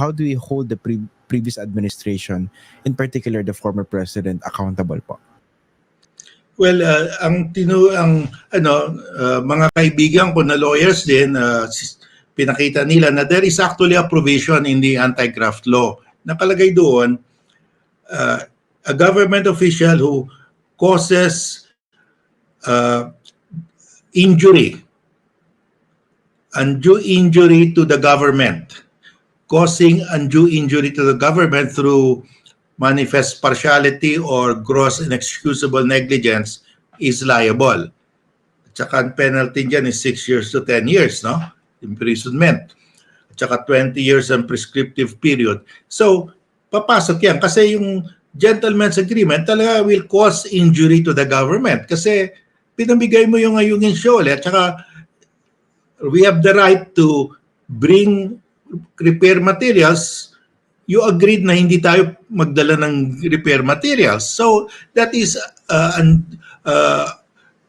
how do we hold the pre- previous administration, in particular the former president, accountable po? Well, uh, ang tinu ang ano uh, mga kaibigan ko na lawyers din uh, pinakita nila na there is actually a provision in the anti-graft law. Nakalagay doon uh, a government official who causes uh, injury undue injury to the government causing undue injury to the government through manifest partiality or gross inexcusable negligence is liable. At saka penalty dyan is 6 years to 10 years, no? Imprisonment. At saka 20 years ang prescriptive period. So, papasok yan kasi yung gentleman's agreement talaga will cause injury to the government kasi pinamigay mo yung ayungin syole at saka we have the right to bring repair materials you agreed na hindi tayo magdala ng repair materials. So that is uh, un, uh,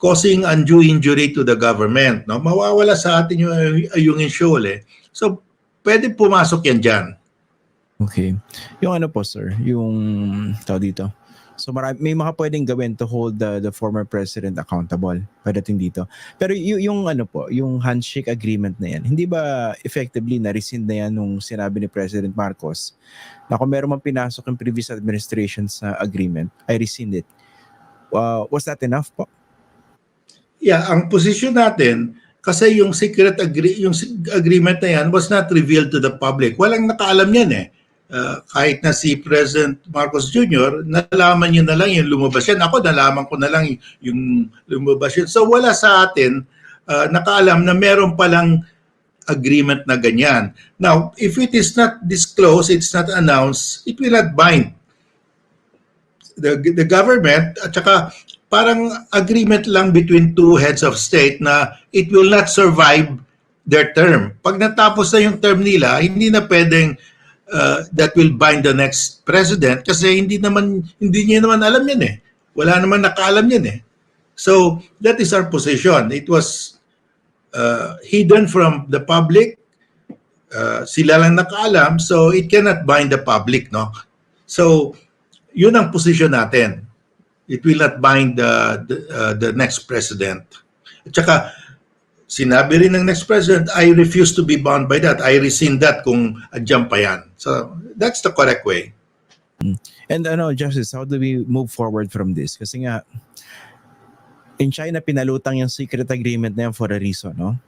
causing undue injury to the government. No? Mawawala sa atin yung, yung insyole. So pwede pumasok yan dyan. Okay. Yung ano po, sir, yung tao dito. So marami, may mga pwedeng gawin to hold the, the former president accountable pagdating dito. Pero y- yung ano po, yung handshake agreement na yan, hindi ba effectively na-rescind na yan nung sinabi ni President Marcos na kung meron mang pinasok yung previous administration's uh, agreement, I rescind it. Uh, was that enough po? Yeah, ang position natin, kasi yung secret agree, yung agreement na yan was not revealed to the public. Walang nakaalam yan eh. Uh, kahit na si President Marcos Jr., nalaman niya na lang yung lumabas yan. Ako, nalaman ko na lang yung lumabas yan. So wala sa atin uh, nakaalam na meron palang agreement na ganyan. Now, if it is not disclosed, it's not announced, it will not bind the, the government at saka parang agreement lang between two heads of state na it will not survive their term. Pag natapos na yung term nila, hindi na pwedeng uh, that will bind the next president kasi hindi naman hindi niya naman alam yan eh. Wala naman nakaalam yan eh. So that is our position. It was uh, hidden from the public. Uh, sila lang nakaalam so it cannot bind the public no. So yun ang position natin. It will not bind the the, uh, the next president. At saka sinabi rin ng next president, I refuse to be bound by that. I rescind that kung adyan pa yan. So, that's the correct way. And ano, Justice, how do we move forward from this? Kasi nga, in China, pinalutang yung secret agreement na yan for a reason, no?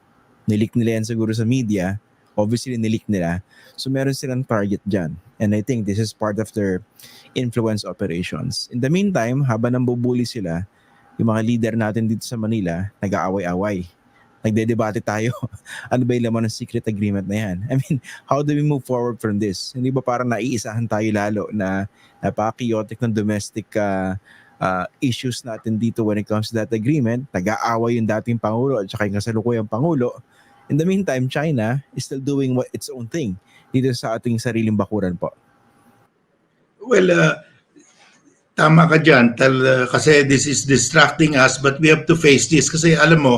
Nilik nila yan siguro sa media. Obviously, nilik nila. So, meron silang target dyan. And I think this is part of their influence operations. In the meantime, habang nambubuli sila, yung mga leader natin dito sa Manila, nag-aaway-away. Nagdedebate tayo. ano ba yung laman ng secret agreement na yan? I mean, how do we move forward from this? Hindi ba parang naiisahan tayo lalo na napaka-chaotic ng domestic uh, uh, issues natin dito when it comes to that agreement. Nag-aaway yung dating Pangulo at saka yung kasalukuyang Pangulo. In the meantime, China is still doing what its own thing dito sa ating sariling bakuran po. Well, uh, tama ka dyan. Tal, uh, kasi this is distracting us but we have to face this. Kasi alam mo,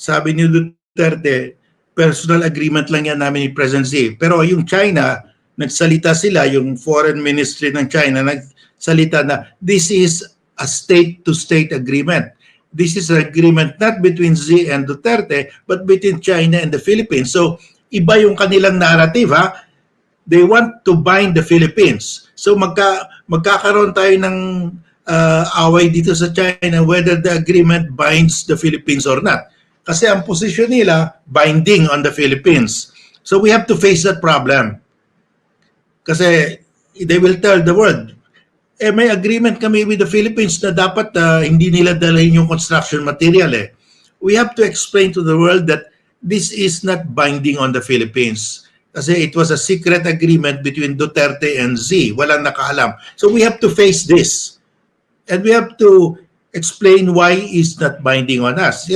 sabi ni Duterte, personal agreement lang yan namin ni President Xi. Pero yung China, nagsalita sila, yung foreign ministry ng China, nagsalita na this is a state-to-state agreement. This is an agreement not between Xi and Duterte, but between China and the Philippines. So, iba yung kanilang narrative, ha? They want to bind the Philippines. So, magka, magkakaroon tayo ng uh, away dito sa China whether the agreement binds the Philippines or not. Kasi ang posisyon nila, binding on the Philippines. So, we have to face that problem. Kasi they will tell the world, eh may agreement kami with the Philippines na dapat uh, hindi nila dalhin yung construction material eh. We have to explain to the world that this is not binding on the Philippines. Kasi it was a secret agreement between Duterte and Z. Walang nakaalam. So we have to face this. And we have to explain why it's not binding on us.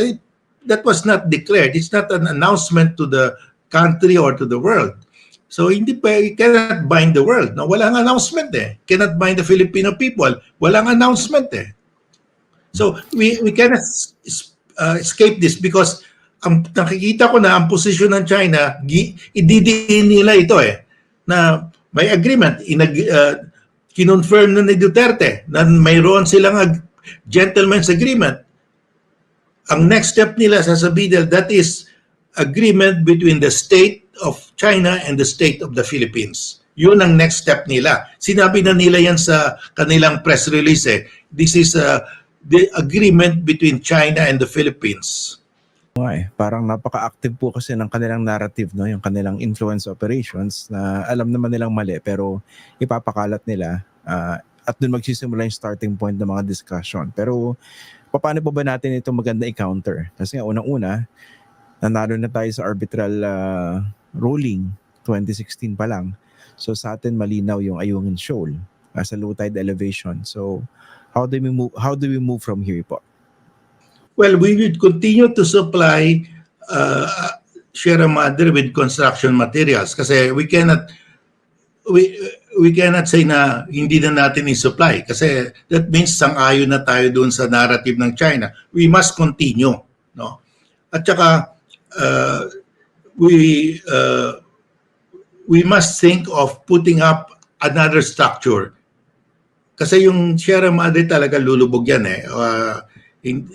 That was not declared. It's not an announcement to the country or to the world. So hindi pa, you cannot bind the world. No? Walang announcement eh. Cannot bind the Filipino people. Walang announcement eh. So we we cannot uh, escape this because ang nakikita ko na ang posisyon ng China, ididiin nila ito eh. na may agreement. Inag, uh, kinonfirm na ni Duterte na mayroon silang ag- gentleman's agreement. Ang next step nila, sasabihin nila, that is agreement between the state of China and the state of the Philippines. Yun ang next step nila. Sinabi na nila yan sa kanilang press release eh. This is uh, the agreement between China and the Philippines. eh. Parang napaka-active po kasi ng kanilang narrative, no? yung kanilang influence operations na alam naman nilang mali pero ipapakalat nila ah, at doon magsisimula yung starting point ng mga discussion. Pero paano po ba natin ito maganda i-counter? Kasi nga unang-una, nanalo na tayo sa arbitral ah, ruling 2016 pa lang. So sa atin malinaw yung Ayungin Shoal as a low tide elevation. So how do we move how do we move from here po? Well, we will continue to supply uh, Sierra Madre with construction materials kasi we cannot we we cannot say na hindi na natin i-supply kasi that means sang-ayon na tayo doon sa narrative ng China. We must continue, no? At saka uh, we uh, we must think of putting up another structure. Kasi yung Sierra Madre talaga lulubog yan eh. Uh, in-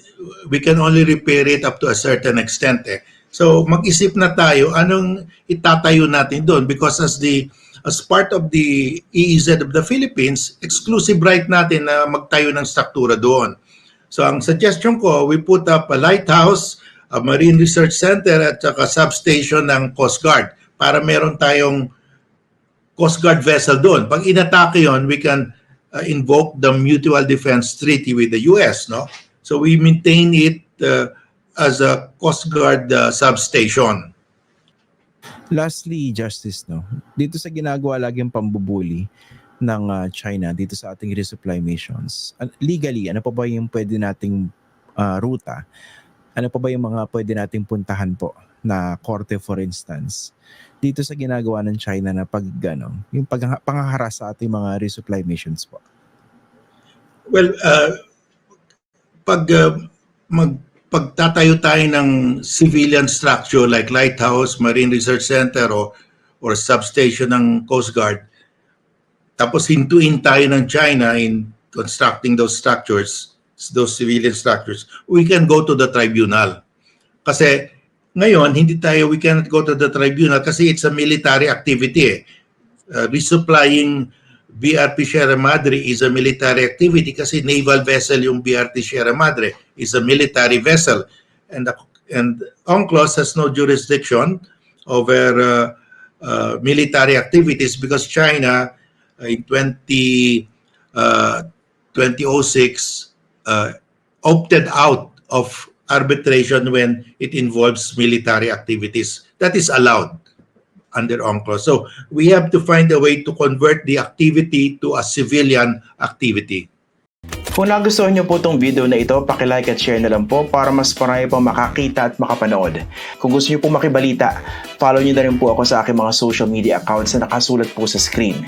we can only repair it up to a certain extent eh. So mag-isip na tayo anong itatayo natin doon because as the as part of the EEZ of the Philippines, exclusive right natin na magtayo ng struktura doon. So ang suggestion ko, we put up a lighthouse, a marine research center at saka substation ng Coast Guard para meron tayong Coast Guard vessel doon. Pag inatake yon, we can uh, invoke the Mutual Defense Treaty with the US, no? So we maintain it uh, as a Coast Guard uh, substation. Lastly, Justice, no? Dito sa ginagawa laging pambubuli ng ah, China dito sa ating resupply missions. an- legally, ano pa ba yung pwede nating ah, ruta? Ano pa ba yung mga pwede nating puntahan po na korte for instance? Dito sa ginagawa ng China na pag ano, yung pag, panghaharas sa ating mga resupply missions po. Well, uh, pag uh, mag pagtatayo tayo ng civilian structure like lighthouse, marine research center o or substation ng Coast Guard, tapos hintuin tayo ng China in constructing those structures, those civilian structures, we can go to the tribunal. Kasi ngayon, hindi tayo, we cannot go to the tribunal kasi it's a military activity. Eh. Uh, resupplying BRP Sierra Madre is a military activity kasi naval vessel yung BRP Sierra Madre. Is a military vessel. And the, and UNCLOS has no jurisdiction over uh, uh, military activities because China uh, in 20 uh, 2006 uh, opted out of arbitration when it involves military activities. That is allowed under UNCLOS. So we have to find a way to convert the activity to a civilian activity. Kung nagustuhan niyo po itong video na ito, pakilike at share na lang po para mas marami pang makakita at makapanood. Kung gusto niyo po makibalita, follow niyo na rin po ako sa aking mga social media accounts na nakasulat po sa screen.